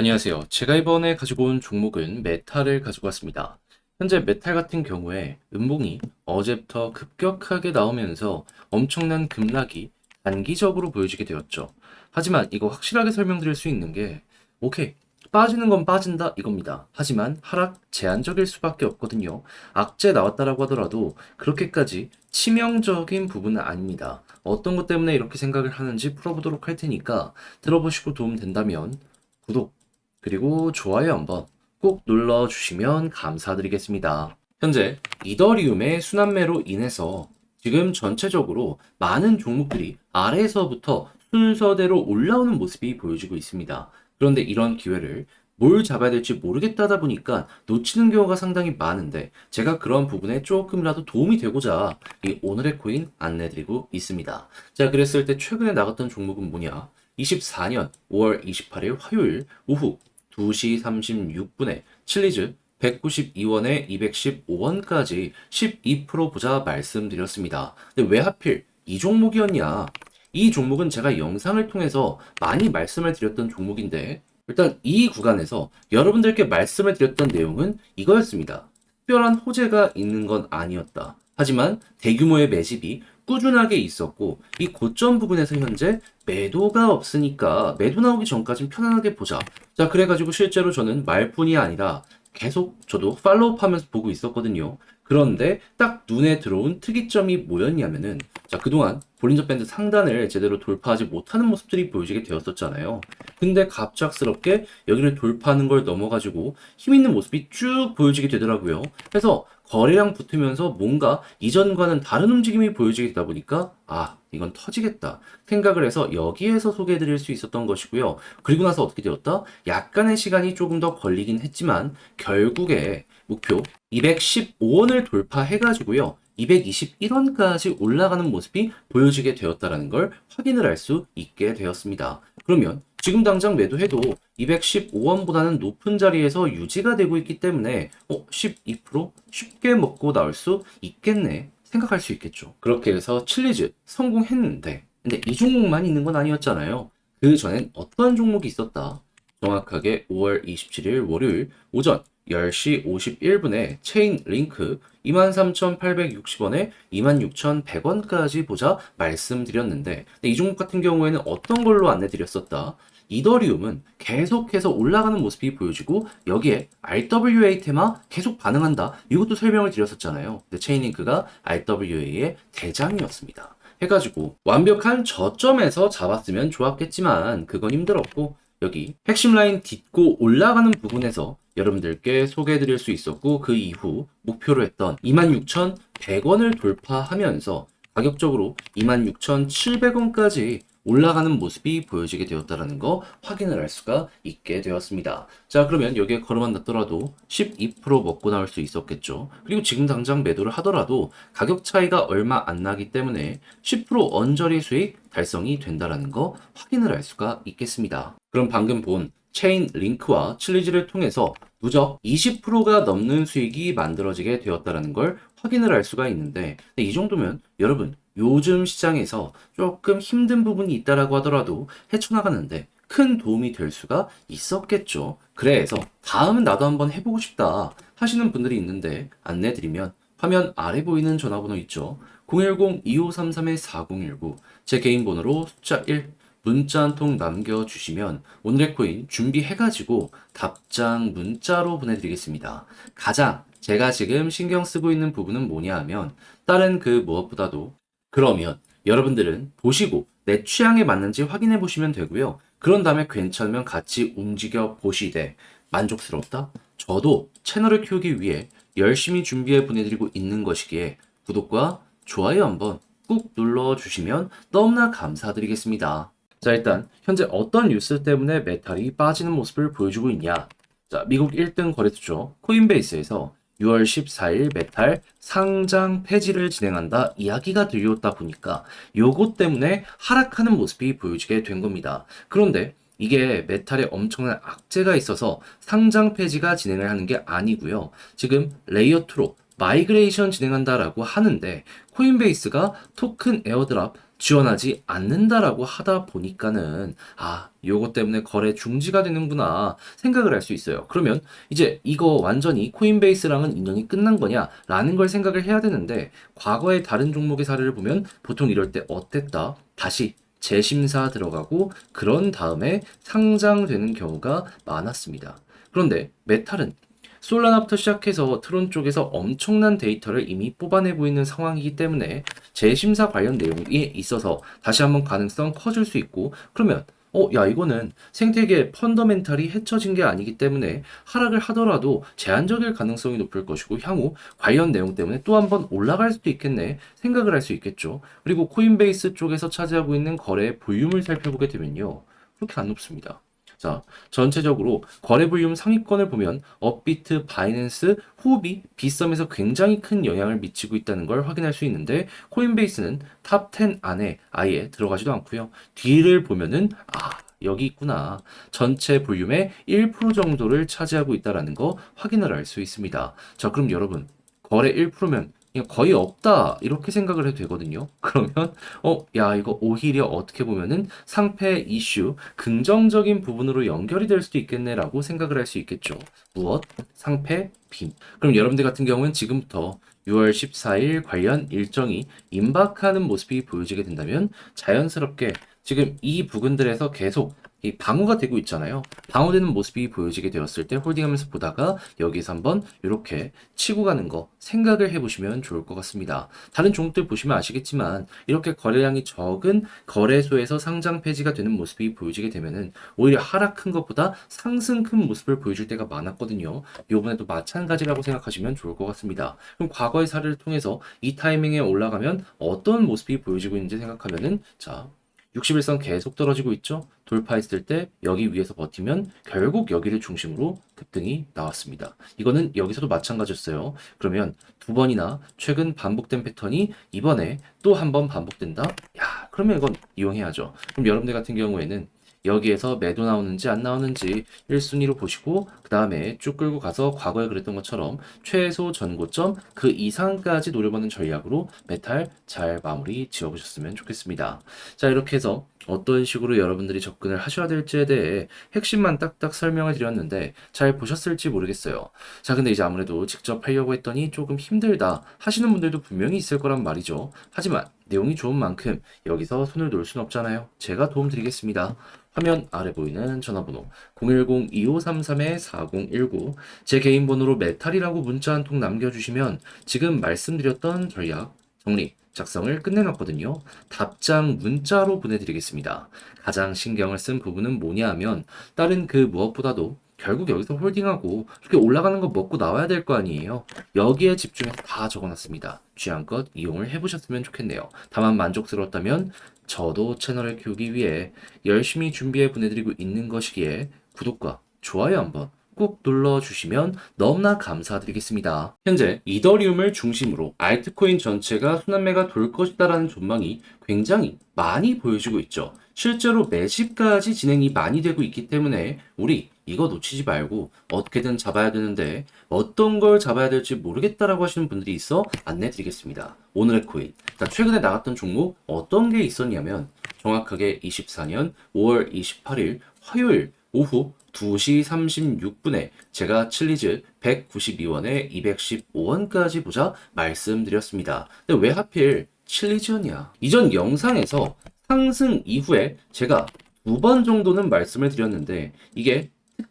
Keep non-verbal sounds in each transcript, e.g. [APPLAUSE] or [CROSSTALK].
안녕하세요. 제가 이번에 가지고 온 종목은 메탈을 가지고 왔습니다. 현재 메탈 같은 경우에 음봉이 어제부터 급격하게 나오면서 엄청난 급락이 단기적으로 보여지게 되었죠. 하지만 이거 확실하게 설명드릴 수 있는 게 오케이. 빠지는 건 빠진다 이겁니다. 하지만 하락 제한적일 수밖에 없거든요. 악재 나왔다라고 하더라도 그렇게까지 치명적인 부분은 아닙니다. 어떤 것 때문에 이렇게 생각을 하는지 풀어보도록 할 테니까 들어보시고 도움 된다면 구독, 그리고 좋아요 한번 꼭 눌러주시면 감사드리겠습니다. 현재 이더리움의 순환매로 인해서 지금 전체적으로 많은 종목들이 아래에서부터 순서대로 올라오는 모습이 보여지고 있습니다. 그런데 이런 기회를 뭘 잡아야 될지 모르겠다다 보니까 놓치는 경우가 상당히 많은데 제가 그런 부분에 조금이라도 도움이 되고자 이 오늘의 코인 안내드리고 있습니다. 자, 그랬을 때 최근에 나갔던 종목은 뭐냐? 24년 5월 28일 화요일 오후 2시 36분에 칠리즈 192원에 215원까지 12% 보자 말씀드렸습니다. 근데 왜 하필 이 종목이었냐? 이 종목은 제가 영상을 통해서 많이 말씀을 드렸던 종목인데 일단 이 구간에서 여러분들께 말씀을 드렸던 내용은 이거였습니다. 특별한 호재가 있는 건 아니었다. 하지만 대규모의 매집이 꾸준하게 있었고 이 고점 부분에서 현재 매도가 없으니까 매도 나오기 전까진 편안하게 보자. 자 그래가지고 실제로 저는 말뿐이 아니라 계속 저도 팔로우하면서 보고 있었거든요. 그런데 딱 눈에 들어온 특이점이 뭐였냐면은 자 그동안 볼린저 밴드 상단을 제대로 돌파하지 못하는 모습들이 보여지게 되었었잖아요. 근데 갑작스럽게 여기를 돌파하는 걸 넘어가지고 힘 있는 모습이 쭉 보여지게 되더라고요. 그래서 거래량 붙으면서 뭔가 이전과는 다른 움직임이 보여지게 되다 보니까 아 이건 터지겠다 생각을 해서 여기에서 소개해드릴 수 있었던 것이고요. 그리고 나서 어떻게 되었다? 약간의 시간이 조금 더 걸리긴 했지만 결국에 목표 215원을 돌파해가지고요. 221원까지 올라가는 모습이 보여지게 되었다라는 걸 확인을 할 수 있게 되었습니다. 그러면 지금 당장 매도해도 215원보다는 높은 자리에서 유지가 되고 있기 때문에 어, 12% 쉽게 먹고 나올 수 있겠네 생각할 수 있겠죠. 그렇게 해서 칠리즈 성공했는데 근데 이 종목만 있는 건 아니었잖아요. 그 전엔 어떤 종목이 있었다. 정확하게 5월 27일 월요일 오전 10시 51분에 체인 링크 23,860원에 26,100원까지 보자 말씀드렸는데 이 종목 같은 경우에는 어떤 걸로 안내드렸었다. 이더리움은 계속해서 올라가는 모습이 보여지고 여기에 RWA 테마 계속 반응한다. 이것도 설명을 드렸었잖아요. 근데 체인링크가 RWA의 대장이었습니다. 해가지고 완벽한 저점에서 잡았으면 좋았겠지만 그건 힘들었고 여기 핵심 라인 딛고 올라가는 부분에서 여러분들께 소개해드릴 수 있었고 그 이후 목표로 했던 26,100원을 돌파하면서 가격적으로 26,700원까지 올라가는 모습이 보여지게 되었다는 거 확인을 할 수가 있게 되었습니다. 자, 그러면 여기에 걸어만 놨더라도 12% 먹고 나올 수 있었겠죠. 그리고 지금 당장 매도를 하더라도 가격 차이가 얼마 안 나기 때문에 10% 언저리 수익 달성이 된다는 거 확인을 할 수가 있겠습니다. 그럼 방금 본 체인 링크와 칠리즈를 통해서 누적 20%가 넘는 수익이 만들어지게 되었다는 걸 확인을 할 수가 있는데 이 정도면 여러분 요즘 시장에서 조금 힘든 부분이 있다라고 하더라도 헤쳐나가는데 큰 도움이 될 수가 있었겠죠. 그래서 다음은 나도 한번 해보고 싶다 하시는 분들이 있는데 안내드리면 화면 아래 보이는 전화번호 있죠. 010-2533-4019 제 개인 번호로 숫자 1 문자 한 통 남겨주시면 오늘의 코인 준비해가지고 답장 문자로 보내드리겠습니다. 가장 제가 지금 신경 쓰고 있는 부분은 뭐냐 하면 다른 그 무엇보다도 그러면 여러분들은 보시고 내 취향에 맞는지 확인해 보시면 되고요. 그런 다음에 괜찮으면 같이 움직여 보시되 만족스럽다? 저도 채널을 키우기 위해 열심히 준비해 보내드리고 있는 것이기에 구독과 좋아요 한번 꾹 눌러주시면 너무나 감사드리겠습니다. 자, 일단 현재 어떤 뉴스 때문에 메탈이 빠지는 모습을 보여주고 있냐? 자, 미국 1등 거래소죠. 코인베이스에서 6월 14일 메탈 상장 폐지를 진행한다 이야기가 들려오다 보니까 요것 때문에 하락하는 모습이 보여지게 된 겁니다. 그런데 이게 메탈에 엄청난 악재가 있어서 상장 폐지가 진행을 하는 게 아니고요. 지금 레이어 2로 마이그레이션 진행한다라고 하는데 코인베이스가 토큰 에어드랍 지원하지 않는다라고 하다 보니까는 아, 요거 때문에 거래 중지가 되는구나 생각을 할 수 있어요. 그러면 이제 이거 완전히 코인베이스랑은 인연이 끝난 거냐라는 걸 생각을 해야 되는데 과거의 다른 종목의 사례를 보면 보통 이럴 때 어땠다? 다시 재심사 들어가고 그런 다음에 상장되는 경우가 많았습니다. 그런데 메탈은 솔라나부터 시작해서 트론 쪽에서 엄청난 데이터를 이미 뽑아내고 있는 상황이기 때문에 재심사 관련 내용이 있어서 다시 한번 가능성 커질 수 있고 그러면 어, 야, 이거는 생태계 펀더멘탈이 해쳐진 게 아니기 때문에 하락을 하더라도 제한적일 가능성이 높을 것이고 향후 관련 내용 때문에 또 한 번 올라갈 수도 있겠네 생각을 할 수 있겠죠. 그리고 코인베이스 쪽에서 차지하고 있는 거래 볼륨을 살펴보게 되면요. 그렇게 안 높습니다. 자, 전체적으로 거래 볼륨 상위권을 보면 업비트, 바이낸스, 호흡이 빗썸에서 굉장히 큰 영향을 미치고 있다는 걸 확인할 수 있는데 코인베이스는 탑 10 안에 아예 들어가지도 않고요. 뒤를 보면은 아, 여기 있구나. 전체 볼륨의 1% 정도를 차지하고 있다라는 거 확인을 할 수 있습니다. 자, 그럼 여러분, 거래 1%면 그냥 거의 없다 이렇게 생각을 해도 되거든요. [LAUGHS] 그러면 어, 야 이거 오히려 어떻게 보면은 상패 이슈 긍정적인 부분으로 연결이 될 수도 있겠네라고 생각을 할 수 있겠죠. 무엇? 상패 빔. 그럼 여러분들 같은 경우는 지금부터 6월 14일 관련 일정이 임박하는 모습이 보여지게 된다면 자연스럽게 지금 이 부분들에서 계속 이 방어가 되고 있잖아요. 방어되는 모습이 보여지게 되었을 때 홀딩하면서 보다가 여기서 한번 이렇게 치고 가는 거 생각을 해보시면 좋을 것 같습니다. 다른 종목들 보시면 아시겠지만 이렇게 거래량이 적은 거래소에서 상장 폐지가 되는 모습이 보여지게 되면은 오히려 하락 큰 것보다 상승 큰 모습을 보여줄 때가 많았거든요. 이번에도 마찬가지라고 생각하시면 좋을 것 같습니다. 그럼 과거의 사례를 통해서 이 타이밍에 올라가면 어떤 모습이 보여지고 있는지 생각하면은 자 61선 계속 떨어지고 있죠. 돌파했을 때 여기 위에서 버티면 결국 여기를 중심으로 급등이 나왔습니다. 이거는 여기서도 마찬가지였어요. 그러면 두 번이나 최근 반복된 패턴이 이번에 또 한 번 반복된다? 야, 그러면 이건 이용해야죠. 그럼 여러분들 같은 경우에는 여기에서 매도 나오는지 안 나오는지 1순위로 보시고 그 다음에 쭉 끌고 가서 과거에 그랬던 것처럼 최소 전고점 그 이상까지 노려보는 전략으로 메탈 잘 마무리 지어보셨으면 좋겠습니다. 자 이렇게 해서 어떤 식으로 여러분들이 접근을 하셔야 될지에 대해 핵심만 딱딱 설명을 드렸는데 잘 보셨을지 모르겠어요. 자 근데 이제 아무래도 직접 하려고 했더니 조금 힘들다 하시는 분들도 분명히 있을 거란 말이죠. 하지만 내용이 좋은 만큼 여기서 손을 놓을 순 없잖아요. 제가 도움 드리겠습니다. 화면 아래 보이는 전화번호 010-2533-4019 제 개인 번호로 메탈이라고 문자 한 통 남겨주시면 지금 말씀드렸던 전략 정리 작성을 끝내놨거든요. 답장 문자로 보내드리겠습니다. 가장 신경을 쓴 부분은 뭐냐 하면 다른 그 무엇보다도 결국 여기서 홀딩하고 이렇게 올라가는 거 먹고 나와야 될 거 아니에요. 여기에 집중해서 다 적어놨습니다. 취향껏 이용을 해보셨으면 좋겠네요. 다만 만족스러웠다면 저도 채널을 키우기 위해 열심히 준비해 보내드리고 있는 것이기에 구독과 좋아요 한번 꼭 눌러주시면 너무나 감사드리겠습니다. 현재 이더리움을 중심으로 알트코인 전체가 순환매가 돌 것이다라는 전망이 굉장히 많이 보여지고 있죠. 실제로 매집까지 진행이 많이 되고 있기 때문에 우리 이거 놓치지 말고 어떻게든 잡아야 되는데 어떤 걸 잡아야 될지 모르겠다라고 하시는 분들이 있어 안내 드리겠습니다. 오늘의 코인. 자, 최근에 나갔던 종목 어떤 게 있었냐면 정확하게 24년 5월 28일 화요일 오후 2시 36분에 제가 칠리즈 192원에 215원까지 보자 말씀드렸습니다. 근데 왜 하필 칠리즈였냐? 이전 영상에서 상승 이후에 제가 두 번 정도는 말씀을 드렸는데 이게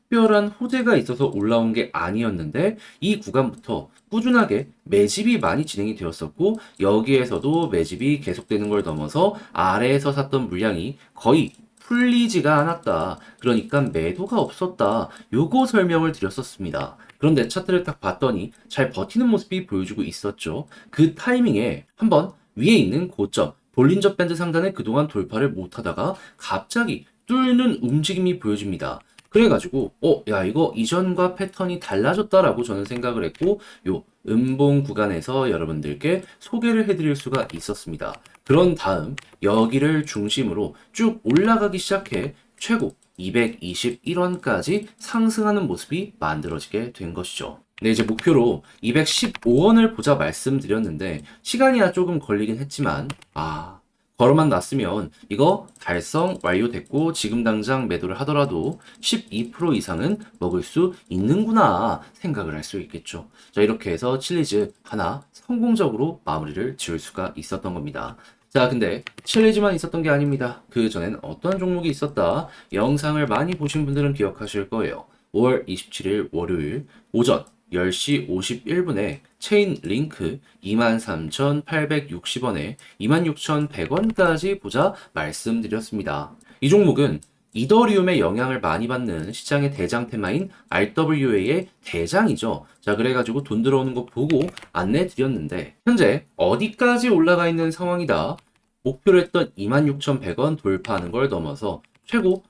특별한 호재가 있어서 올라온 게 아니었는데 이 구간부터 꾸준하게 매집이 많이 진행이 되었었고 여기에서도 매집이 계속되는 걸 넘어서 아래에서 샀던 물량이 거의 풀리지가 않았다. 그러니까 매도가 없었다. 요거 설명을 드렸었습니다. 그런데 차트를 딱 봤더니 잘 버티는 모습이 보여주고 있었죠. 그 타이밍에 한번 위에 있는 고점 볼린저 밴드 상단에 그동안 돌파를 못하다가 갑자기 뚫는 움직임이 보여집니다. 그래가지고 어, 야 이거 이전과 패턴이 달라졌다라고 저는 생각을 했고 요 음봉 구간에서 여러분들께 소개를 해드릴 수가 있었습니다. 그런 다음 여기를 중심으로 쭉 올라가기 시작해 최고 221원까지 상승하는 모습이 만들어지게 된 것이죠. 네, 이제 목표로 215원을 보자 말씀드렸는데 시간이야 조금 걸리긴 했지만 아 걸어만 놨으면 이거 달성 완료됐고 지금 당장 매도를 하더라도 12% 이상은 먹을 수 있는구나 생각을 할 수 있겠죠. 자, 이렇게 해서 칠리즈 하나 성공적으로 마무리를 지을 수가 있었던 겁니다. 자, 근데 칠리즈만 있었던 게 아닙니다. 그 전엔 어떤 종목이 있었다? 영상을 많이 보신 분들은 기억하실 거예요. 5월 27일 월요일 오전 10시 51분에 체인 링크 23,860원에 26,100원까지 보자 말씀드렸습니다. 이 종목은 이더리움의 영향을 많이 받는 시장의 대장 테마인 RWA의 대장이죠. 자, 그래가지고 돈 들어오는 거 보고 안내 드렸는데, 현재 어디까지 올라가 있는 상황이다. 목표로 했던 26,100원 돌파하는 걸 넘어서 최고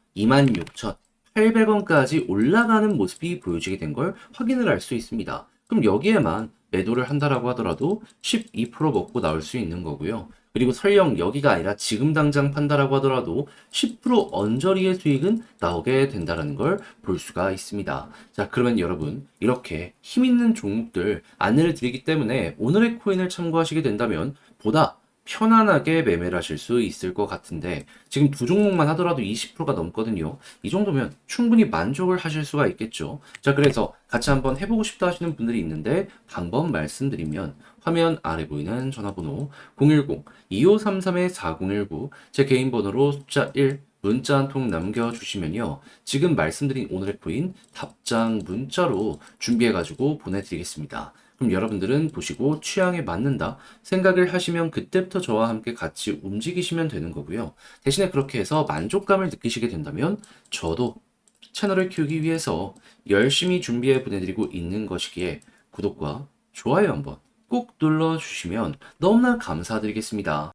26,800원까지 올라가는 모습이 보여지게 된 걸 확인을 할 수 있습니다. 그럼 여기에만 매도를 한다라고 하더라도 12% 먹고 나올 수 있는 거고요. 그리고 설령 여기가 아니라 지금 당장 판다라고 하더라도 10% 언저리의 수익은 나오게 된다는 걸 볼 수가 있습니다. 자, 그러면 여러분, 이렇게 힘 있는 종목들 안내를 드리기 때문에 오늘의 코인을 참고하시게 된다면 보다 편안하게 매매를 하실 수 있을 것 같은데 지금 두 종목만 하더라도 20%가 넘거든요. 이 정도면 충분히 만족을 하실 수가 있겠죠. 자, 그래서 같이 한번 해보고 싶다 하시는 분들이 있는데 방법 말씀드리면 화면 아래 보이는 전화번호 010-2533-4019 제 개인 번호로 숫자 1 문자 한 통 남겨주시면요. 지금 말씀드린 오늘의 코인 답장 문자로 준비해가지고 보내드리겠습니다. 그럼 여러분들은 보시고 취향에 맞는다 생각을 하시면 그때부터 저와 함께 같이 움직이시면 되는 거고요. 대신에 그렇게 해서 만족감을 느끼시게 된다면 저도 채널을 키우기 위해서 열심히 준비해 보내드리고 있는 것이기에 구독과 좋아요 한번 꼭 눌러주시면 너무나 감사드리겠습니다.